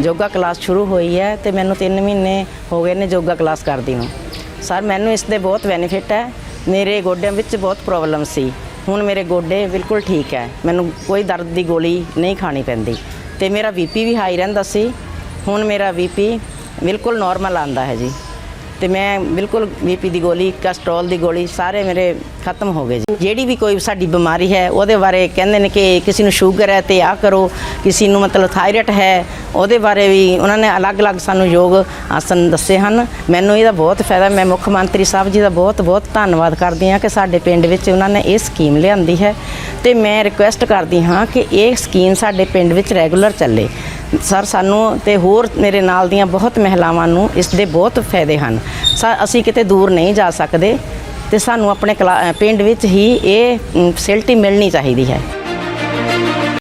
Yoga class ਸ਼ੁਰੂ ਹੋਈ ਹੈ ਤੇ ਮੈਨੂੰ 3 ਮਹੀਨੇ ਹੋ ਗਏ ਨੇ ਯੋਗਾ ਕਲਾਸ ਕਰਦੀ ਨੂੰ। ਸਰ ਮੈਨੂੰ ਇਸ ਦੇ ਬਹੁਤ ਬੈਨੀਫਿਟ ਹੈ। ਮੇਰੇ ਗੋਡਿਆਂ ਵਿੱਚ ਬਹੁਤ ਪ੍ਰੋਬਲਮ ਸੀ। ਹੁਣ ਮੇਰੇ ਗੋਡੇ ਬਿਲਕੁਲ ਠੀਕ ਹੈ। ਮੈਨੂੰ ਕੋਈ ਦਰਦ ਦੀ ਗੋਲੀ ਨਹੀਂ ਖਾਣੀ ਪੈਂਦੀ। ਤੇ ਮੇਰਾ ਬੀਪੀ ਵੀ ਹਾਈ ਰਹਿੰਦਾ ਸੀ। ਹੁਣ ਮੇਰਾ ਬੀਪੀ ਬਿਲਕੁਲ ਨਾਰਮਲ ਆਂਦਾ ਹੈ ਜੀ। ਤੇ ਮੈਂ ਬਿਲਕੁਲ ਬੀਪੀ ਦੀ ਗੋਲੀ ਕੈਸਟਰੋਲ ਦੀ ਗੋਲੀ ਸਾਰੇ ਮੇਰੇ ਖਤਮ ਹੋ ਗਏ ਜੀ। ਜਿਹੜੀ ਵੀ ਕੋਈ ਸਾਡੀ ਬਿਮਾਰੀ ਹੈ, ਉਹਦੇ ਬਾਰੇ ਕਹਿੰਦੇ ਨੇ ਕਿ ਕਿਸੇ ਨੂੰ ਸ਼ੂਗਰ ਹੈ ਤੇ ਆ ਕਰੋ, ਕਿਸੇ ਨੂੰ ਮਤਲਬ ਥਾਇਰਾਇਡ ਹੈ, ਉਹਦੇ ਬਾਰੇ ਵੀ ਉਹਨਾਂ ਨੇ ਅਲੱਗ-ਅਲੱਗ ਸਾਨੂੰ ਯੋਗ ਆਸਨ ਦੱਸੇ ਹਨ। ਮੈਨੂੰ ਇਹਦਾ ਬਹੁਤ ਫਾਇਦਾ, ਮੈਂ ਮੁੱਖ ਮੰਤਰੀ ਸਾਹਿਬ ਜੀ ਦਾ ਬਹੁਤ-ਬਹੁਤ ਧੰਨਵਾਦ ਕਰਦੀ ਹਾਂ ਕਿ ਸਾਡੇ ਪਿੰਡ ਵਿੱਚ ਉਹਨਾਂ ਨੇ ਇਹ ਸਕੀਮ ਲਿਆਂਦੀ ਹੈ। ਤੇ ਮੈਂ ਰਿਕੁਐਸਟ ਕਰਦੀ ਹਾਂ ਕਿ ਇਹ ਸਕੀਮ ਸਾਡੇ ਪਿੰਡ ਵਿੱਚ ਰੈਗੂਲਰ ਚੱਲੇ। ਸਰ, ਸਾਨੂੰ ਤੇ ਹੋਰ ਮੇਰੇ ਨਾਲ ਦੀਆਂ ਬਹੁਤ ਮਹਿਲਾਵਾਂ ਨੂੰ ਇਸ ਦੇ ਬਹੁਤ ਫਾਇਦੇ ਹਨ। ਸਰ ਅਸੀਂ ਕਿਤੇ ਦੂਰ ਨਹੀਂ ਜਾ ਸਕਦੇ ਤੇ ਸਾਨੂੰ ਆਪਣੇ ਕਲਾ- ਪਿੰਡ ਵਿੱਚ ਹੀ ਇਹ ਫੈਸਿਲਿਟੀ ਮਿਲਣੀ ਚਾਹੀਦੀ ਹੈ।